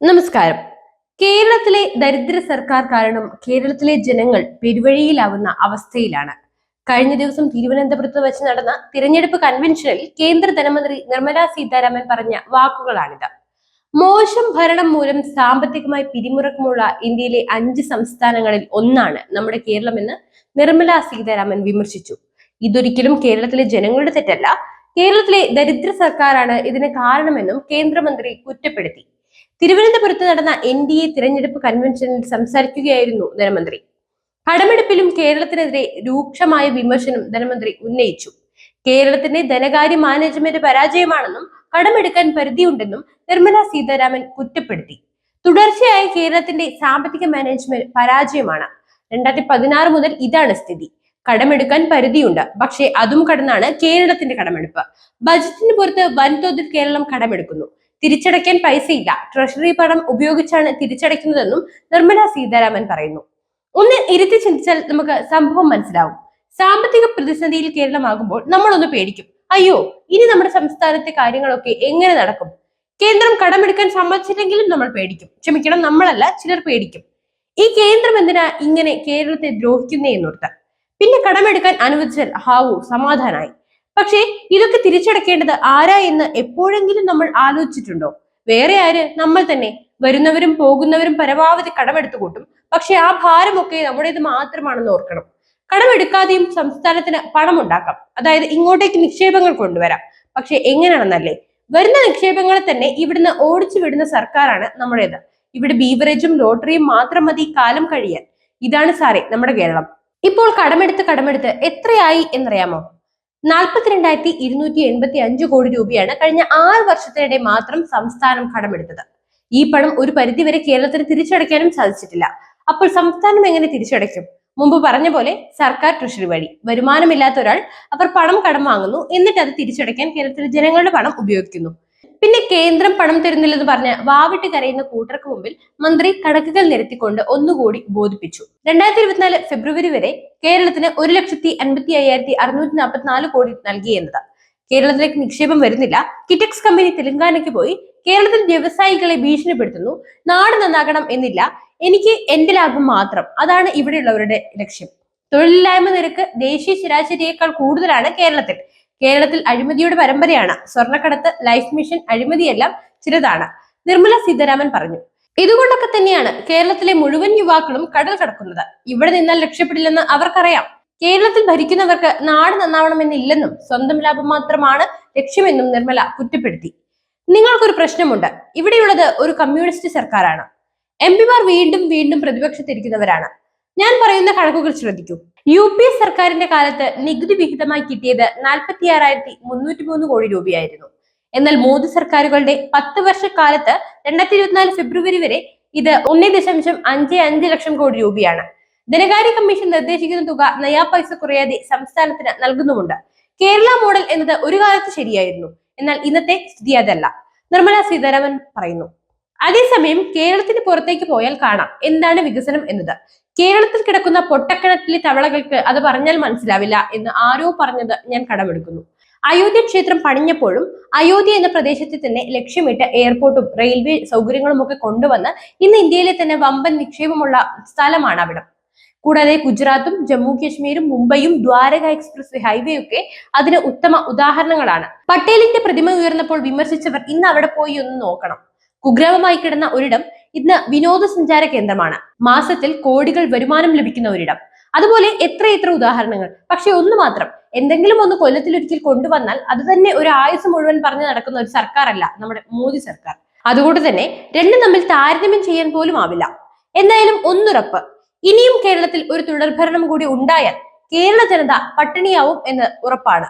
നമസ്കാരം. കേരളത്തിലെ ദരിദ്ര സർക്കാർ കാരണം കേരളത്തിലെ ജനങ്ങൾ പെരുവഴിയിലാവുന്ന അവസ്ഥയിലാണ്. കഴിഞ്ഞ ദിവസം തിരുവനന്തപുരത്ത് വെച്ച് നടന്ന തിരഞ്ഞെടുപ്പ് കൺവെൻഷനിൽ കേന്ദ്ര ധനമന്ത്രി നിർമ്മലാ സീതാരാമൻ പറഞ്ഞ വാക്കുകളാണിത്. മോശം ഭരണം മൂലം സാമ്പത്തികമായി പിരിമുറക്കമുള്ള ഇന്ത്യയിലെ അഞ്ച് സംസ്ഥാനങ്ങളിൽ ഒന്നാണ് നമ്മുടെ കേരളമെന്ന് നിർമ്മലാ സീതാരാമൻ വിമർശിച്ചു. ഇതൊരിക്കലും കേരളത്തിലെ ജനങ്ങളുടെ തെറ്റല്ല. കേരളത്തിലെ ദരിദ്ര സർക്കാരാണ് ഇതിന് കാരണമെന്നും കേന്ദ്രമന്ത്രി കുറ്റപ്പെടുത്തി. തിരുവനന്തപുരത്ത് നടന്ന എൻ ഡി എ തിരഞ്ഞെടുപ്പ് കൺവെൻഷനിൽ സംസാരിക്കുകയായിരുന്നു ധനമന്ത്രി. കടമെടുപ്പിലും കേരളത്തിനെതിരെ രൂക്ഷമായ വിമർശനം ധനമന്ത്രി ഉന്നയിച്ചു. കേരളത്തിന്റെ ധനകാര്യ മാനേജ്മെന്റ് പരാജയമാണെന്നും കടമെടുക്കാൻ പരിധിയുണ്ടെന്നും നിർമ്മല സീതാരാമൻ കുറ്റപ്പെടുത്തി. തുടർച്ചയായ കേരളത്തിന്റെ സാമ്പത്തിക മാനേജ്മെന്റ് പരാജയമാണ്. രണ്ടായിരത്തി പതിനാറ് മുതൽ ഇതാണ് സ്ഥിതി. കടമെടുക്കാൻ പരിധിയുണ്ട്. പക്ഷേ അതും കടന്നാണ് കേരളത്തിന്റെ കടമെടുപ്പ്. ബജറ്റിന് പുറത്ത് വൻതോതിൽ കേരളം കടമെടുക്കുന്നു. തിരിച്ചടയ്ക്കാൻ പൈസയില്ല. ട്രഷറി പണം ഉപയോഗിച്ചാണ് തിരിച്ചടയ്ക്കുന്നതെന്നും നിർമ്മല സീതാരാമൻ പറയുന്നു. ഒന്ന് ഇരുത്തി ചിന്തിച്ചാൽ നമുക്ക് സംഭവം മനസ്സിലാവും. സാമ്പത്തിക പ്രതിസന്ധിയിൽ കേരളമാകുമ്പോൾ നമ്മളൊന്ന് പേടിക്കും. അയ്യോ ഇനി നമ്മുടെ സംസ്ഥാനത്തെ കാര്യങ്ങളൊക്കെ എങ്ങനെ നടക്കും? കേന്ദ്രം കടമെടുക്കാൻ സമ്മതിച്ചില്ലെങ്കിലും നമ്മൾ പേടിക്കും. ക്ഷമിക്കണം നമ്മളല്ല ചിലർ പേടിക്കും. ഈ കേന്ദ്രം എന്തിനാ ഇങ്ങനെ കേരളത്തെ ദ്രോഹിക്കുന്നേ എന്നോർത്ത്. പിന്നെ കടമെടുക്കാൻ അനുവദിച്ചാൽ ഹാവു സമാധാനായി. പക്ഷേ ഇതൊക്കെ തിരിച്ചടക്കേണ്ടത് ആരാ എന്ന് എപ്പോഴെങ്കിലും നമ്മൾ ആലോചിച്ചിട്ടുണ്ടോ? വേറെ ആര്? നമ്മൾ തന്നെ. വരുന്നവരും പോകുന്നവരും പരമാവധി കടമെടുത്തു കൂട്ടും. പക്ഷെ ആ ഭാരമൊക്കെ നമ്മുടേത് മാത്രമാണെന്ന് ഓർക്കണം. കടമെടുക്കാതെയും സംസ്ഥാനത്തിന് പണം ഉണ്ടാക്കാം അതായത് ഇങ്ങോട്ടേക്ക് നിക്ഷേപങ്ങൾ കൊണ്ടുവരാം. പക്ഷെ എങ്ങനെയാണെന്നല്ലേ? വരുന്ന നിക്ഷേപങ്ങളെ തന്നെ ഇവിടുന്ന് ഓടിച്ചു വിടുന്ന സർക്കാരാണ് നമ്മുടേത്. ഇവിടെ ബീവറേജും ലോട്ടറിയും മാത്രം മതി കാലം കഴിയാൻ. ഇതാണ് സാറേ നമ്മുടെ കേരളം. ഇപ്പോൾ കടമെടുത്ത് കടമെടുത്ത് എത്രയായി എന്നറിയാമോ? നാൽപ്പത്തിരണ്ടായിരത്തി ഇരുന്നൂറ്റി എൺപത്തി അഞ്ച് കോടി രൂപയാണ് കഴിഞ്ഞ ആറ് വർഷത്തിനിടെ മാത്രം സംസ്ഥാനം കടമെടുത്തത്. ഈ പണം ഒരു പരിധിവരെ കേരളത്തിന് തിരിച്ചടയ്ക്കാനും സാധിച്ചിട്ടില്ല. അപ്പോൾ സംസ്ഥാനം എങ്ങനെ തിരിച്ചടയ്ക്കും? മുമ്പ് പറഞ്ഞ പോലെ സർക്കാർ ട്രഷറി വഴി. വരുമാനമില്ലാത്ത ഒരാൾ അവർ പണം കടം വാങ്ങുന്നു എന്നിട്ട് അത് തിരിച്ചടയ്ക്കാൻ കേരളത്തിലെ ജനങ്ങളുടെ പണം ഉപയോഗിക്കുന്നു. പിന്നെ കേന്ദ്രം പണം തരുന്നില്ലെന്ന് പറഞ്ഞ് വാവിട്ട് കരയുന്ന കൂട്ടർക്ക് മുമ്പിൽ മന്ത്രി കണക്കുകൾ നിരത്തിക്കൊണ്ട് ഒന്നുകൂടി ബോധിപ്പിച്ചു. രണ്ടായിരത്തി ഇരുപത്തിനാല് ഫെബ്രുവരി വരെ കേരളത്തിന് ഒരു ലക്ഷത്തി അൻപത്തി അയ്യായിരത്തി അറുന്നൂറ്റി നാൽപ്പത്തിനാല് കോടി നൽകി എന്നത് കേരളത്തിലേക്ക് നിക്ഷേപം വരുന്നില്ല. കിറ്റക്സ് കമ്പനി തെലങ്കാനയ്ക്ക് പോയി. കേരളത്തിൽ വ്യവസായികളെ ഭീഷണിപ്പെടുത്തുന്നു. നാട് നന്നാകണം എന്നില്ല. എനിക്ക് എന്റെ ലാഭം മാത്രം. അതാണ് ഇവിടെയുള്ളവരുടെ ലക്ഷ്യം. തൊഴിലില്ലായ്മ നിരക്ക് ദേശീയ ശരാശരിയേക്കാൾ കൂടുതലാണ് കേരളത്തിൽ. കേരളത്തിൽ അഴിമതിയുടെ പരമ്പരയാണ്. സ്വർണക്കടത്ത് ലൈഫ് മിഷൻ അഴിമതിയെല്ലാം ചിലതാണ്. നിർമ്മല സീതാരാമൻ പറഞ്ഞു. ഇതുകൊണ്ടൊക്കെ തന്നെയാണ് കേരളത്തിലെ മുഴുവൻ യുവാക്കളും കടൽ കടക്കുന്നത്. ഇവിടെ നിന്നാൽ രക്ഷപ്പെടില്ലെന്ന് അവർക്കറിയാം. കേരളത്തിൽ ഭരിക്കുന്നവർക്ക് നാട് നന്നാവണമെന്നില്ലെന്നും സ്വന്തം ലാഭം മാത്രമാണ് ലക്ഷ്യമെന്നും നിർമ്മല കുറ്റപ്പെടുത്തി. നിങ്ങൾക്കൊരു പ്രശ്നമുണ്ട്. ഇവിടെയുള്ളത് ഒരു കമ്മ്യൂണിസ്റ്റ് സർക്കാരാണ്. എം പിമാർ വീണ്ടും വീണ്ടും പ്രതിപക്ഷത്തിരിക്കുന്നവരാണ്. ഞാൻ പറയുന്ന കണക്കുകൾ ശ്രദ്ധിക്കൂ. യു പി എ സർക്കാരിന്റെ കാലത്ത് നികുതി വിഹിതമായി കിട്ടിയത് നാൽപ്പത്തി ആറായിരത്തി മുന്നൂറ്റി മൂന്ന് കോടി രൂപയായിരുന്നു. എന്നാൽ മോദി സർക്കാരുകളുടെ പത്ത് വർഷക്കാലത്ത് രണ്ടായിരത്തി ഇരുപത്തിനാല് ഫെബ്രുവരി വരെ ഇത് ഒന്നേ ദശാംശം അഞ്ച് അഞ്ച് ലക്ഷം കോടി രൂപയാണ്. ധനകാര്യ കമ്മീഷൻ നിർദ്ദേശിക്കുന്ന തുക നയാ പൈസ കുറയാതെ സംസ്ഥാനത്തിന് നൽകുന്നുമുണ്ട്. കേരള മോഡൽ എന്നത് ഒരു കാലത്ത് ശരിയായിരുന്നു. എന്നാൽ ഇന്നത്തെ സ്ഥിതി അതല്ല. നിർമ്മല സീതാരാമൻ പറയുന്നു. അതേസമയം കേരളത്തിന് പുറത്തേക്ക് പോയാൽ കാണാം. എന്താണ് വികസനം എന്നത്? കേരളത്തിൽ കിടക്കുന്ന പൊട്ടക്കിണറ്റിലെ തവളകൾക്ക് അത് പറഞ്ഞാൽ മനസ്സിലാവില്ല എന്ന് ആരോ പറഞ്ഞത് ഞാൻ കടമെടുക്കുന്നു. അയോധ്യ ക്ഷേത്രം പണിഞ്ഞപ്പോഴും അയോധ്യ എന്ന പ്രദേശത്തെ തന്നെ ലക്ഷ്യമിട്ട് എയർപോർട്ടും റെയിൽവേ സൗകര്യങ്ങളും ഒക്കെ കൊണ്ടുവന്ന് ഇന്ന് ഇന്ത്യയിലെ തന്നെ വമ്പൻ നിക്ഷേപമുള്ള സ്ഥലമാണ് അവിടം. കൂടാതെ ഗുജറാത്തും ജമ്മു കാശ്മീരും മുംബൈയും ദ്വാരക എക്സ്പ്രസ് ഹൈവേ ഒക്കെ അതിന് ഉത്തമ ഉദാഹരണങ്ങളാണ്. പട്ടേലിന്റെ പ്രതിമ ഉയർന്നപ്പോൾ വിമർശിച്ചവർ ഇന്ന് അവിടെ പോയി ഒന്ന് നോക്കണം. കുഗ്രാമമായി കിടന്ന ഒരിടം ഇന്ന് വിനോദസഞ്ചാര കേന്ദ്രമാണ്. മാസത്തിൽ കോടികൾ വരുമാനം ലഭിക്കുന്ന ഒരിടം. അതുപോലെ എത്ര എത്ര ഉദാഹരണങ്ങൾ. പക്ഷെ ഒന്ന് മാത്രം. എന്തെങ്കിലും ഒന്ന് കൊല്ലത്തിലൊരിക്കൽ കൊണ്ടുവന്നാൽ അത് തന്നെ ഒരു ആയുസ് മുഴുവൻ പറഞ്ഞു നടക്കുന്ന ഒരു സർക്കാരല്ല നമ്മുടെ മോദി സർക്കാർ. അതുകൊണ്ട് തന്നെ രണ്ടും തമ്മിൽ താരതമ്യം ചെയ്യാൻ പോലും ആവില്ല. എന്തായാലും ഒന്നുറപ്പ്. ഇനിയും കേരളത്തിൽ ഒരു തുടർഭരണം കൂടി ഉണ്ടായാൽ കേരള ജനത പട്ടിണിയാവും എന്ന് ഉറപ്പാണ്.